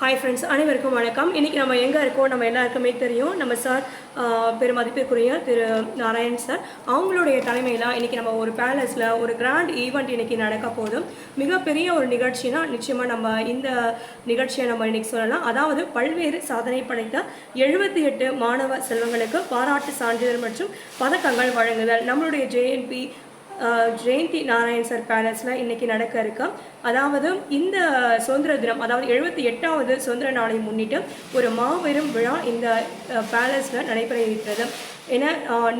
Hi friends அனைவருக்கும் வணக்கம். இன்றைக்கி நம்ம எங்கே இருக்கோம்? நம்ம எல்லாருக்குமே தெரியும். நம்ம சார் பெருமதிப்பிற்குரிய திரு நாராயண் சார். அவங்களுடைய தலைமையில் இன்றைக்கி நம்ம ஒரு பேலஸில் ஒரு கிராண்ட் ஈவெண்ட் இன்றைக்கி நடக்க போதும் மிகப்பெரிய ஒரு நிகழ்ச்சினா நிச்சயமாக நம்ம இந்த நிகழ்ச்சியை நம்ம இன்றைக்கி சொல்லலாம். அதாவது பல்வேறு சாதனை படைத்த எழுபத்தி எட்டு மாணவ செல்வங்களுக்கு பாராட்டு சான்றிதழ் மற்றும் பதக்கங்கள் வழங்குதல். நம்மளுடைய ஜேஎன்பி ஜெயந்தி நாராயண் சார் பேலஸில் இன்னைக்கு நடக்க இருக்கு அதாவது இந்த சுதந்திர தினம் அதாவது எழுபத்தி எட்டாவது சுதந்திர நாளை முன்னிட்டு ஒரு மாபெரும் விழா இந்த பேலஸில் நடைபெற இருக்கிறது. ஏன்னா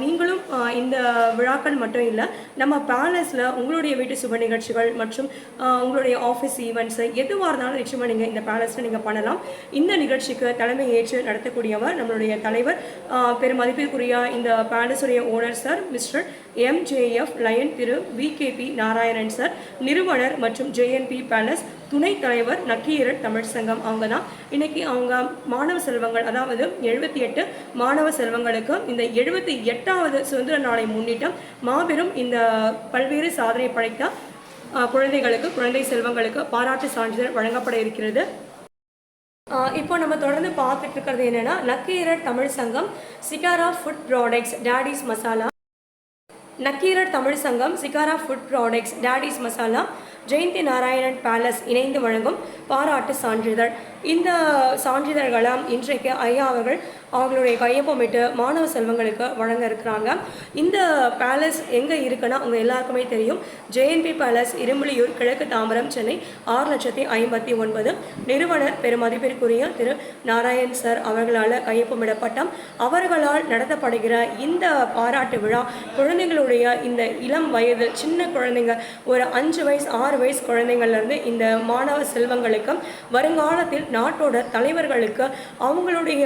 நீங்களும் இந்த விழாக்கள் மட்டும் இல்லை நம்ம பேலஸில் உங்களுடைய வீட்டு சுப நிகழ்ச்சிகள் மற்றும் உங்களுடைய ஆஃபீஸ் ஈவெண்ட்ஸு எதுவாக இருந்தாலும் நிச்சயமாக நீங்கள் இந்த பேலஸில் நீங்கள் பண்ணலாம். இந்த நிகழ்ச்சிக்கு தலைமை ஏற்று நடத்தக்கூடியவர் நம்மளுடைய தலைவர் பெருமதிப்பிற்குரிய இந்த பேலஸுடைய owner sir mister MJF lion Thiru VKP Narayanan sir நிறுவனர் மற்றும் ஜேஎன்பி பேலஸ் துணைத் தலைவர் நக்கீரன் தமிழ் சங்கம் அவங்க தான் இன்னைக்கு அவங்க மாணவ செல்வங்கள் அதாவது எழுபத்தி எட்டு மாணவ செல்வங்களுக்கு இந்த எழுபத்தி எட்டாவது சுதந்திர நாளை முன்னிட்டு மாபெரும் இந்த பல்வேறு சாதனை படைத்த குழந்தைகளுக்கு குழந்தை செல்வங்களுக்கு பாராட்டு சான்றிதழ் வழங்கப்பட இருக்கிறது. ஆஹ் இப்போ நம்ம தொடர்ந்து பார்த்துட்டு இருக்கிறது என்னன்னா Nakkeerar Tamil Sangam Sikara food products Daddy's masala. Nakkeerar Tamil Sangam Sikara food products Daddy's masala Jayanthi Narayanan palace இணைந்து வழங்கும் பாராட்டு சான்றிதழ். இந்த சான்றிதழ்களாம் இன்றைக்கு ஐயா அவர்கள் அவங்களுடைய கையொப்பமிட்டு மாணவ செல்வங்களுக்கு வழங்க இருக்கிறாங்க இந்த பேலஸ் எங்கே இருக்குன்னா உங்கள் எல்லாருக்குமே தெரியும். ஜேஎன்பி பேலஸ் இரும்புலியூர் கிழக்கு தாம்பரம் சென்னை ஆறு லட்சத்தி ஐம்பத்தி ஒன்பது. நிறுவனர் பெருமதிப்பிற்குரிய திரு நாராயண் சார் அவர்களால் கையொப்பமிடப்பட்ட அவர்களால் நடத்தப்படுகிற இந்த பாராட்டு விழா குழந்தைகளுடைய இந்த இளம் வயது சின்ன குழந்தைங்க ஒரு அஞ்சு வயசு ஆறு வயசு குழந்தைங்கள்லேருந்து இந்த மாணவ செல்வங்களுக்கும் வருங்காலத்தில் நாட்டோட தலைவர்களுக்கு அவங்களுடைய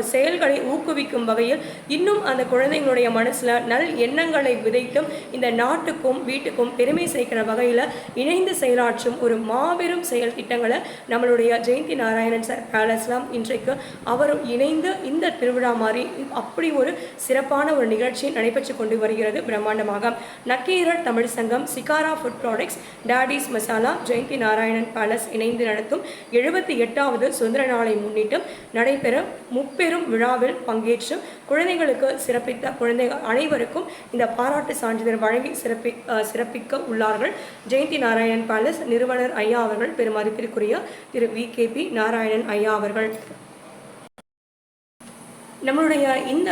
செயல்களை ஊக்குவிக்கும் வகையில் இன்னும் அந்த குழந்தைங்களுடைய மனசில் நல் எண்ணங்களை விதைத்தும் இந்த நாட்டுக்கும் வீட்டுக்கும் பெருமை சேர்க்கிற வகையில் இணைந்து செயலாற்றும் ஒரு மாபெரும் செயல் திட்டங்களை நம்மளுடைய ஜெயந்தி நாராயணன் சார் பேலஸ்லாம் இன்றைக்கு அவரும் இணைந்து இந்த திருவிழா மாதிரி அப்படி ஒரு சிறப்பான ஒரு நிகழ்ச்சி நடைபெற்று கொண்டு வருகிறது பிரம்மாண்டமாக. Nakkeerar Tamil Sangam Sikara food products Daddy's masala Jayanthi Narayanan palace இணைந்து நடத்தும் எழுபத்தி எட்டாவது சுதந்திர நாளை முன்னிட்டு நடைபெற முப்பெரும் விழாவில் பங்கேற்று குழந்தைகளுக்கு சிறப்பித்த குழந்தைகள் அனைவருக்கும் இந்த பாராட்டு சான்றிதழ் வழங்கி சிறப்பி அஹ், சிறப்பிக்க உள்ளார்கள். ஜெயந்தி நாராயணன் பேலஸ் நிறுவனர் ஐயா அவர்கள் பெருமதிப்பிற்குரிய Thiru V K P Narayanan ஐயா அவர்கள். நம்மளுடைய இந்த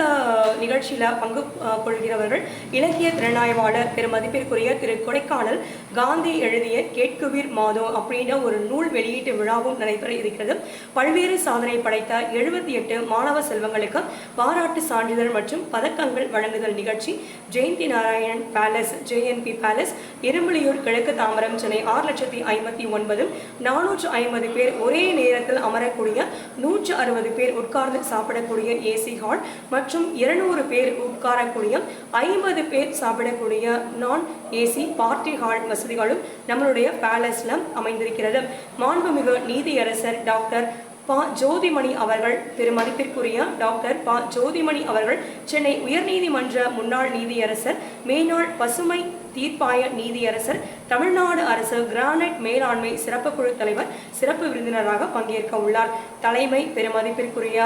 நிகழ்ச்சியில் பங்கு கொள்கிறவர்கள் இலக்கிய திறனாய்வாளர் பெருமதிப்பிற்குரிய திரு கொடைக்கானல் காந்தி எழுதிய கேட்குவீர் மாதோ அப்படின்ற ஒரு நூல் வெளியீட்டு விழாவும் நடைபெற இருக்கிறது. பல்வேறு சாதனை படைத்த எழுபத்தி எட்டு மாணவ செல்வங்களுக்கு பாராட்டு சான்றிதழ் மற்றும் பதக்கங்கள் வழங்குதல் நிகழ்ச்சி Jayanthi Narayanan palace JNP palace Irumbuliyur கிழக்கு தாமரம் சென்னை ஆறு லட்சத்தி ஐம்பத்தி ஒன்பது நானூற்று ஐம்பது பேர் ஒரே நேரத்தில் அமரக்கூடிய நூற்று அறுபது பேர் உட்கார்ந்து சாப்பிடக்கூடிய ஏசி ஏசி ஹால் மற்றும் இருநூறு பேர் உட்காரக்கூடிய ஐம்பது பேர் சாப்பிடக்கூடிய நான் ஏசி பார்ட்டி ஹால் வசதிகளும் நம்மளுடைய பேலஸில் அமைந்திருக்கிறது. மாண்புமிகு நீதியரசர் டாக்டர் பா ஜோதிமணி அவர்கள் பெருமதிப்பிற்குரிய டாக்டர் பா ஜோதிமணி அவர்கள் சென்னை உயர்நீதிமன்ற முன்னாள் நீதியரசர் மேனாள் பசுமை தீர்ப்பாய நீதியரசர் தமிழ்நாடு அரசு கிரானைட் மேலாண்மை சிறப்பு குழு தலைவர் சிறப்பு விருந்தினராக பங்கேற்க உள்ளார். தலைமை பெருமதிப்பிற்குரிய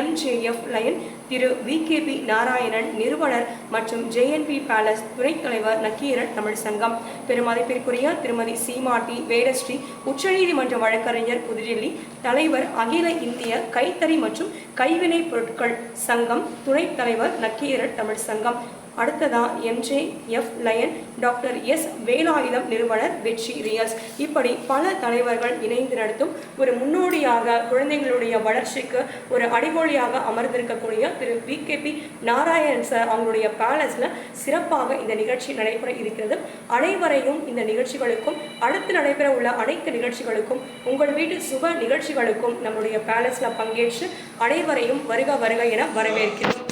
MJF lion Thiru V K P Narayanan நிறுவனர் மற்றும் ஜேஎன்பி பேலஸ் துணைத் தலைவர் நக்கீரன் தமிழ் சங்கம் பெருமதிப்பிற்குரிய திருமதி சீமாட்டி வேடஸ்ரீ உச்சநீதிமன்ற வழக்கறிஞர் புதுடில்லி தலைவர் அகில இந்திய கைத்தறி மற்றும் கைவினைப் பொருட்கள் சங்கம் துணைத் தலைவர் நக்கீரன் தமிழ் சங்கம் அடுத்ததா MJ F lion doctor S Velayutham நிறுவனர் வெற்றி ரியல்ஸ். இப்படி பல தலைவர்கள் இணைந்து நடத்தும் ஒரு முன்னோடியாக குழந்தைகளுடைய வளர்ச்சிக்கு ஒரு அடிமொழியாக அமர்ந்திருக்கக்கூடிய Thiru P K P Narayan sir அவங்களுடைய பேலஸில் சிறப்பாக இந்த நிகழ்ச்சி நடைபெற இருக்கிறது. அனைவரையும் இந்த நிகழ்ச்சிகளுக்கும் அடுத்து நடைபெற உள்ள அனைத்து நிகழ்ச்சிகளுக்கும் உங்கள் வீட்டு சுப நிகழ்ச்சிகளுக்கும் நம்முடைய பேலஸில் பங்கேற்று அனைவரையும் வருக வருக என வரவேற்கிறோம்.